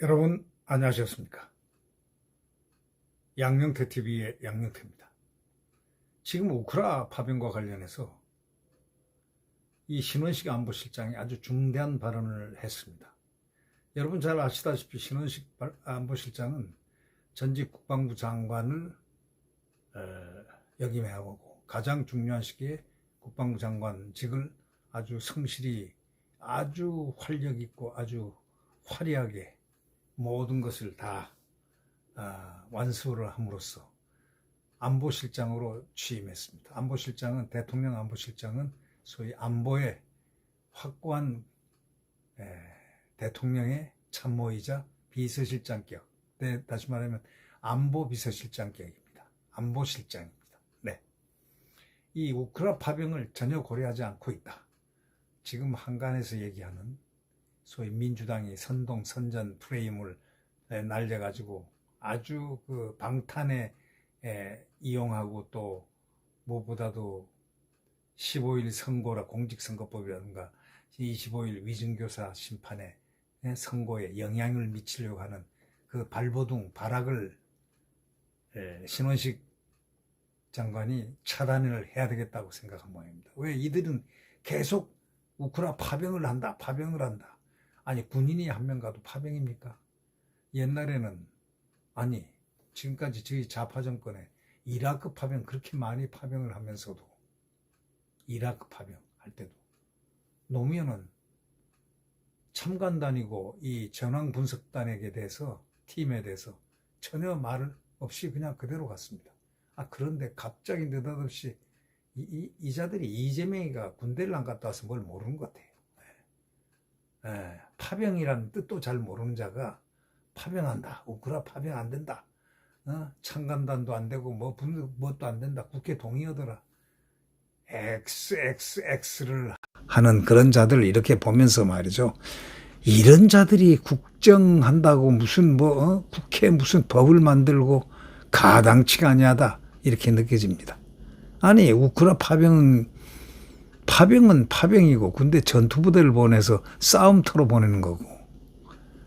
여러분 안녕하셨습니까? 양명태 TV의 양명태입니다. 지금 우크라 파병과 관련해서 이 신원식 안보실장이 아주 중대한 발언을 했습니다. 여러분 잘 아시다시피 신원식 발- 안보실장은 전직 국방부 장관을 어, 역임해오고 가장 중요한 시기에 국방부 장관직을 아주 성실히 아주 활력 있고 아주 화려하게 모든 것을 다 아, 완수를 함으로써 안보실장으로 취임했습니다. 안보실장은 대통령 안보실장은 소위 안보의 확고한 에, 대통령의 참모이자 비서실장격. 네, 다시 말하면 안보 비서실장격입니다. 안보실장입니다. 네. 이 우크라 파병을 전혀 고려하지 않고 있다. 지금 한간에서 얘기하는 소위 민주당이 선동 선전 프레임을 에, 날려가지고 아주 그 방탄에 에, 이용하고 또 무엇보다도 15일 선고라 공직선거법이라든가 25일 위증교사 심판에 에, 선고에 영향을 미치려고 하는 그 발버둥 발악을 에, 신원식 장관이 차단을 해야 되겠다고 생각한 모양입니다. 왜 이들은 계속 우크라 파병을 한다, 파병을 한다. 아니 군인이 한 명 가도 파병입니까? 옛날에는 아니 지금까지 저희 좌파 정권에 이라크 파병 그렇게 많이 파병을 하면서도 이라크 파병 할 때도 노무현은 참관단이고 이 전황 분석단에게 대해서 팀에 대해서 전혀 말을 없이 그냥 그대로 갔습니다. 아 그런데 갑자기 느닷없이 이, 이, 이 자들이 이재명이가 군대를 안 갔다 와서 뭘 모르는 것 같아요. 예, 파병이라는 뜻도 잘 모르는 자가 파병한다. 우크라 파병 안 된다. 어? 창간단도 안 되고 뭐 분- 뭣도 안 된다. 국회 동의하더라. XXX를 하는 그런 자들 이렇게 보면서 말이죠. 이런 자들이 국정한다고 무슨 뭐 어? 국회 무슨 법을 만들고 가당치가 아니하다 이렇게 느껴집니다. 아니 우크라 파병은 파병은 파병이고 군대 전투부대를 보내서 싸움터로 보내는 거고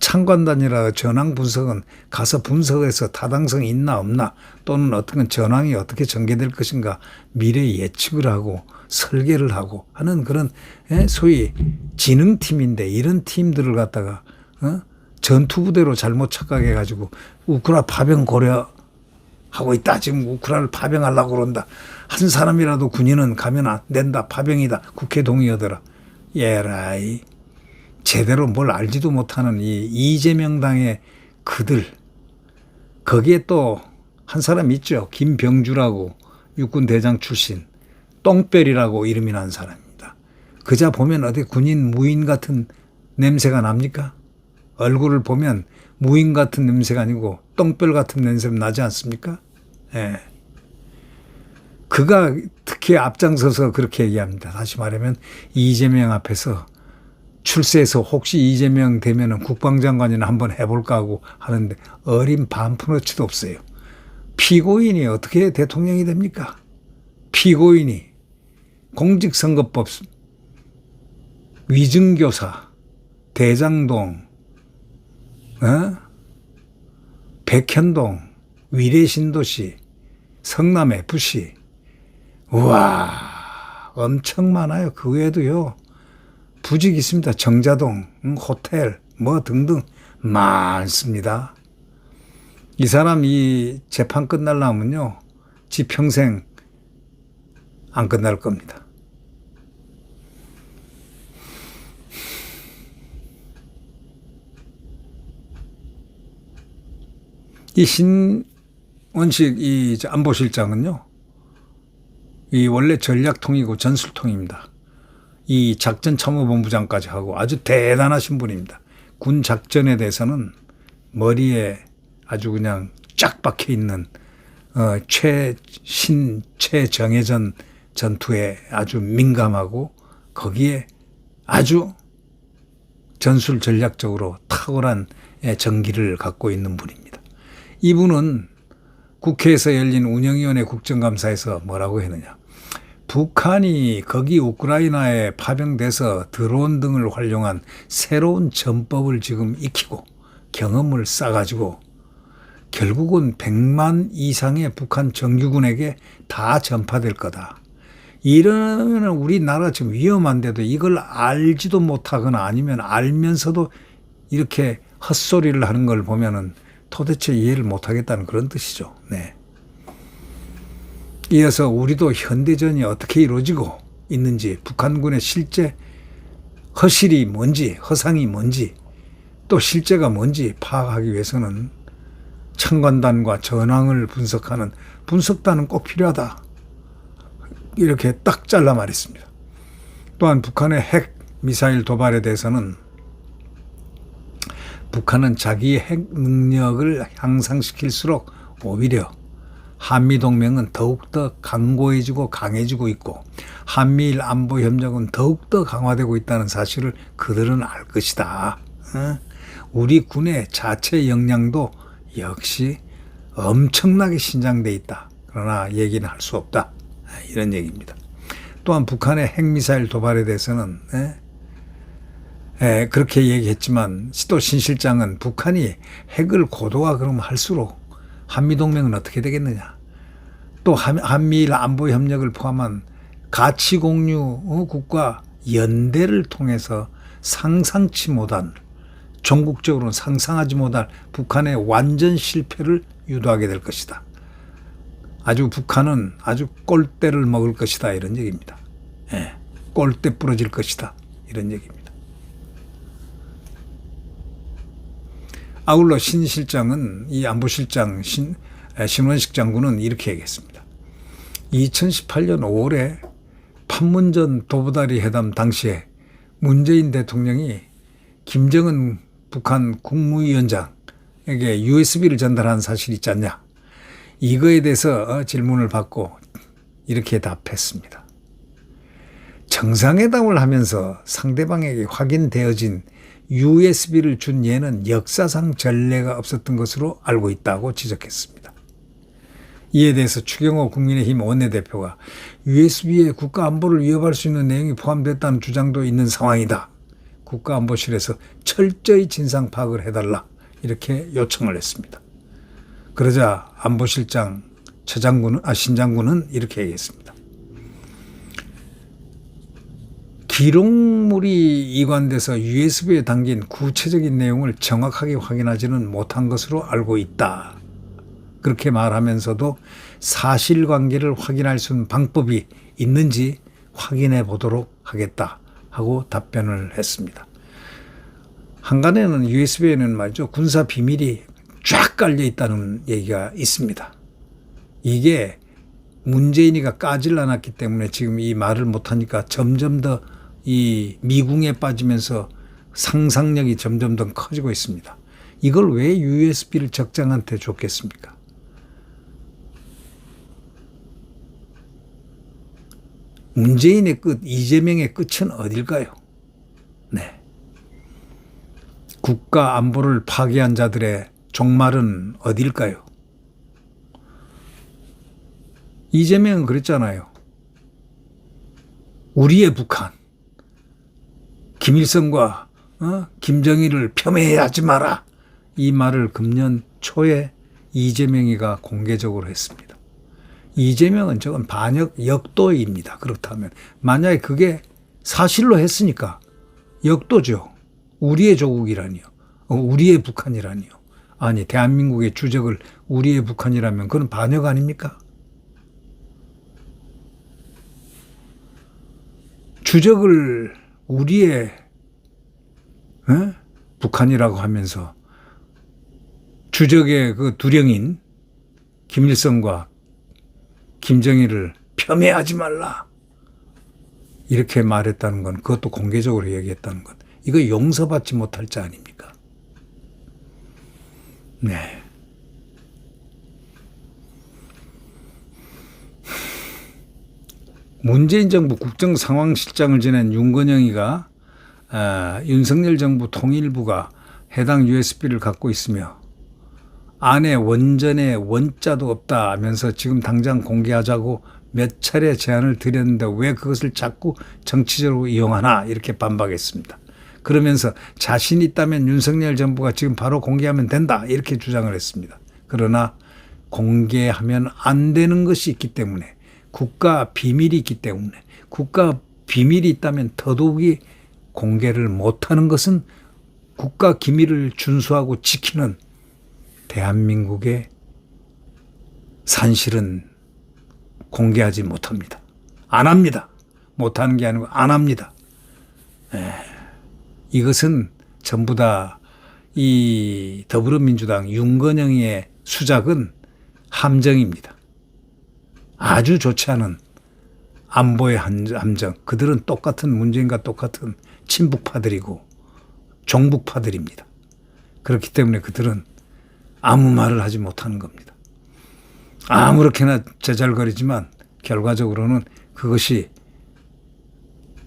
창관단이라 전황 분석은 가서 분석해서 타당성이 있나 없나 또는 어떤 전황이 어떻게 전개될 것인가 미래 예측을 하고 설계를 하고 하는 그런 예, 소위 지능팀인데 이런 팀들을 갖다가 어? 전투부대로 잘못 착각해 가지고 우크라 파병 고려 하고 있다. 지금 우크라를 파병하려고 그런다. 한 사람이라도 군인은 가면 안 된다. 파병이다. 국회 동의하더라. 예라이. 제대로 뭘 알지도 못하는 이 이재명 당의 그들. 거기에 또 한 사람 있죠. 김병주라고 육군 대장 출신. 똥별이라고 이름이 난 사람입니다. 그자 보면 어디 군인 무인 같은 냄새가 납니까? 얼굴을 보면 무인 같은 냄새가 아니고 똥별 같은 냄새 나지 않습니까? 예. 그가 특히 앞장서서 그렇게 얘기합니다. 다시 말하면 이재명 앞에서 출세해서 혹시 이재명 되면은 국방장관이나 한번 해볼까 하고 하는데 어린 반푼어치도 없어요. 피고인이 어떻게 대통령이 됩니까? 피고인이 공직선거법 위증교사 대장동 어? 백현동, 위례신도시, 성남FC. 우와, 엄청 많아요. 그 외에도요. 부직 있습니다. 정자동, 음, 호텔, 뭐 등등 많습니다. 이 사람 이 재판 끝날라면요. 지 평생 안 끝날 겁니다. 이 신원식 이 안보실장은요, 이 원래 전략통이고 전술통입니다. 이 작전 참모본부장까지 하고 아주 대단하신 분입니다. 군 작전에 대해서는 머리에 아주 그냥 쫙 박혀 있는 어, 최신 최정예전 전투에 아주 민감하고 거기에 아주 전술 전략적으로 탁월한 예, 정기를 갖고 있는 분입니다. 이분은 국회에서 열린 운영위원회 국정감사에서 뭐라고 했느냐. 북한이 거기 우크라이나에 파병돼서 드론 등을 활용한 새로운 전법을 지금 익히고 경험을 쌓아가지고 결국은 100만 이상의 북한 정규군에게 다 전파될 거다. 이러면 우리나라 지금 위험한데도 이걸 알지도 못하거나 아니면 알면서도 이렇게 헛소리를 하는 걸 보면은 도대체 이해를 못하겠다는 그런 뜻이죠. 네. 이어서 우리도 현대전이 어떻게 이루어지고 있는지 북한군의 실제 허실이 뭔지 허상이 뭔지 또 실제가 뭔지 파악하기 위해서는 청관단과 전황을 분석하는 분석단은 꼭 필요하다. 이렇게 딱 잘라 말했습니다. 또한 북한의 핵 미사일 도발에 대해서는 북한은 자기의 핵 능력을 향상시킬수록 오히려 한미 동맹은 더욱더 강고해지고 강해지고 있고 한미일 안보 협력은 더욱더 강화되고 있다는 사실을 그들은 알 것이다. 어? 우리 군의 자체 역량도 역시 엄청나게 신장돼 있다. 그러나 얘기는 할 수 없다. 이런 얘기입니다. 또한 북한의 핵미사일 도발에 대해서는 예? 예, 그렇게 얘기했지만 또 신 실장은 북한이 핵을 고도화 그럼 할수록 한미동맹은 어떻게 되겠느냐. 또 한- 한미일 안보 협력을 포함한 가치 공유 어, 국가 연대를 통해서 상상치 못한 전국적으로는 상상하지 못할 북한의 완전 실패를 유도하게 될 것이다. 아주 북한은 아주 꼴대를 먹을 것이다 이런 얘기입니다. 예, 꼴대 부러질 것이다 이런 얘기입니다. 아울러 신 실장은 이 안보실장 신 에, 신원식 장군은 이렇게 얘기했습니다. 2018년 5월에 판문점 도보다리 회담 당시에 문재인 대통령이 김정은 북한 국무위원장에게 USB를 전달한 사실이 있지 않냐. 이거에 대해서 어, 질문을 받고 이렇게 답했습니다. 정상회담을 하면서 상대방에게 확인되어진 USB를 준 예는 역사상 전례가 없었던 것으로 알고 있다고 지적했습니다. 이에 대해서 추경호 국민의힘 원내대표가 USB에 국가 안보를 위협할 수 있는 내용이 포함됐다는 주장도 있는 상황이다. 국가안보실에서 철저히 진상 파악을 해달라 이렇게 요청을 했습니다. 그러자 안보실장 최 장군은 아 신장군은 이렇게 얘기했습니다. 기록물이 이관돼서 USB에 담긴 구체적인 내용을 정확하게 확인하지는 못한 것으로 알고 있다. 그렇게 말하면서도 사실관계를 확인할 수 있는 방법이 있는지 확인해 보도록 하겠다 하고 답변을 했습니다. 한간에는 USB에는 말이죠 군사 비밀이 쫙 깔려 있다는 얘기가 있습니다. 이게 문재인이가 까질 않았기 때문에 지금 이 말을 못하니까 점점 더 이 미궁에 빠지면서 상상력이 점점 더 커지고 있습니다. 이걸 왜 USB를 적장한테 줬겠습니까? 문재인의 끝, 이재명의 끝은 어딜까요? 네. 국가 안보를 파괴한 자들의 종말은 어딜까요? 이재명은 그랬잖아요. 우리의 북한, 김일성과 어? 김정일을 폄훼하지 마라. 이 말을 금년 초에 이재명이가 공개적으로 했습니다. 이재명은 저건 반역 역도입니다. 그렇다면 만약에 그게 사실로 했으니까 역도죠. 우리의 조국이라니요. 어, 우리의 북한이라니요. 아니 대한민국의 주적을 우리의 북한이라면 그건 반역 아닙니까? 주적을 우리의 에? 북한이라고 하면서 주적의 그 두령인 김일성과 김정일을 폄훼하지 말라. 이렇게 말했다는 건 그것도 공개적으로 얘기했다는 것. 이거 용서받지 못할 자 아닙니까? 네. 문재인 정부 국정상황실장을 지낸 윤건영이가 아, 윤석열 정부 통일부가 해당 USB를 갖고 있으며 안에 원전에 원자도 없다 하면서 지금 당장 공개하자고 몇 차례 제안을 드렸는데 왜 그것을 자꾸 정치적으로 이용하나 이렇게 반박했습니다. 그러면서 자신 있다면 윤석열 정부가 지금 바로 공개하면 된다 이렇게 주장을 했습니다. 그러나 공개하면 안 되는 것이 있기 때문에 국가 비밀이 있기 때문에 국가 비밀이 있다면 더더욱이 공개를 못하는 것은 국가 기밀을 준수하고 지키는 대한민국의 산실은 공개하지 못합니다. 안 합니다. 못하는 게 아니고 안 합니다. 에, 이것은 전부 다 이 더불어민주당 윤건영의 수작은 함정입니다. 아주 좋지 않은 안보의 함정. 그들은 똑같은 문재인과 똑같은 친북파들이고 종북파들입니다. 그렇기 때문에 그들은 아무 말을 하지 못하는 겁니다. 아무렇게나 제잘거리지만 결과적으로는 그것이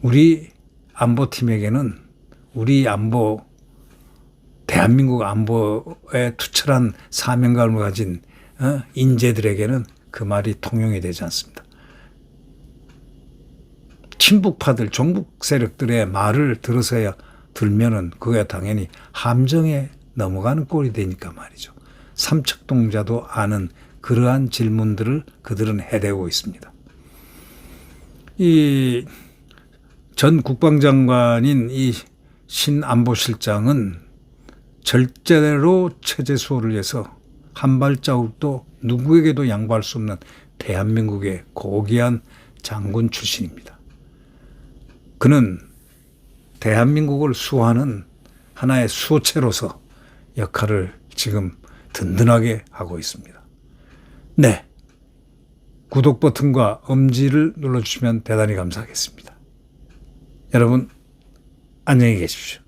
우리 안보팀에게는 우리 안보 대한민국 안보에 투철한 사명감을 가진 어, 인재들에게는 그 말이 통용이 되지 않습니다. 친북파들, 종북 세력들의 말을 들어서야 들면은 그게 당연히 함정에 넘어가는 꼴이 되니까 말이죠. 삼척동자도 아는 그러한 질문들을 그들은 해대고 있습니다. 이 전 국방장관인 이 신안보실장은 절제로 체제 수호를 위해서 한 발자국도 누구에게도 양보할 수 없는 대한민국의 고귀한 장군 출신입니다. 그는 대한민국을 수호하는 하나의 수호체로서 역할을 지금 든든하게 하고 있습니다. 네. 구독 버튼과 엄지를 눌러주시면 대단히 감사하겠습니다. 여러분, 안녕히 계십시오.